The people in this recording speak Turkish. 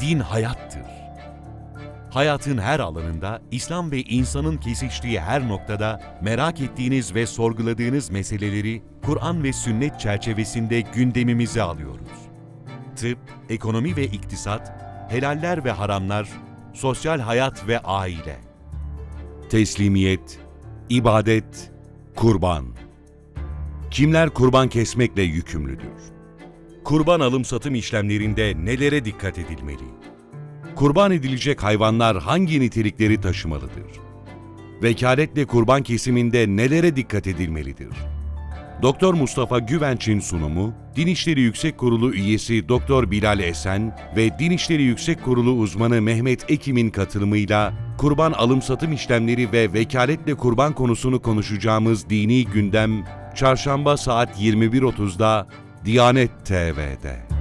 din hayattır. Hayatın her alanında, İslam ve insanın kesiştiği her noktada merak ettiğiniz ve sorguladığınız meseleleri Kur'an ve sünnet çerçevesinde gündemimize alıyoruz. Tıp, ekonomi ve iktisat, helaller ve haramlar, sosyal hayat ve aile. Teslimiyet, ibadet, kurban. Kimler kurban kesmekle yükümlüdür? Kurban alım-satım işlemlerinde nelere dikkat edilmeli? Kurban edilecek hayvanlar hangi nitelikleri taşımalıdır? Vekaletle kurban kesiminde nelere dikkat edilmelidir? Doktor Mustafa Güvenç'in sunumu, Din İşleri Yüksek Kurulu üyesi Doktor Bilal Esen ve Din İşleri Yüksek Kurulu uzmanı Mehmet Ekim'in katılımıyla kurban alım-satım işlemleri ve vekaletle kurban konusunu konuşacağımız dini gündem Çarşamba saat 21.30'da Diyanet TV'de.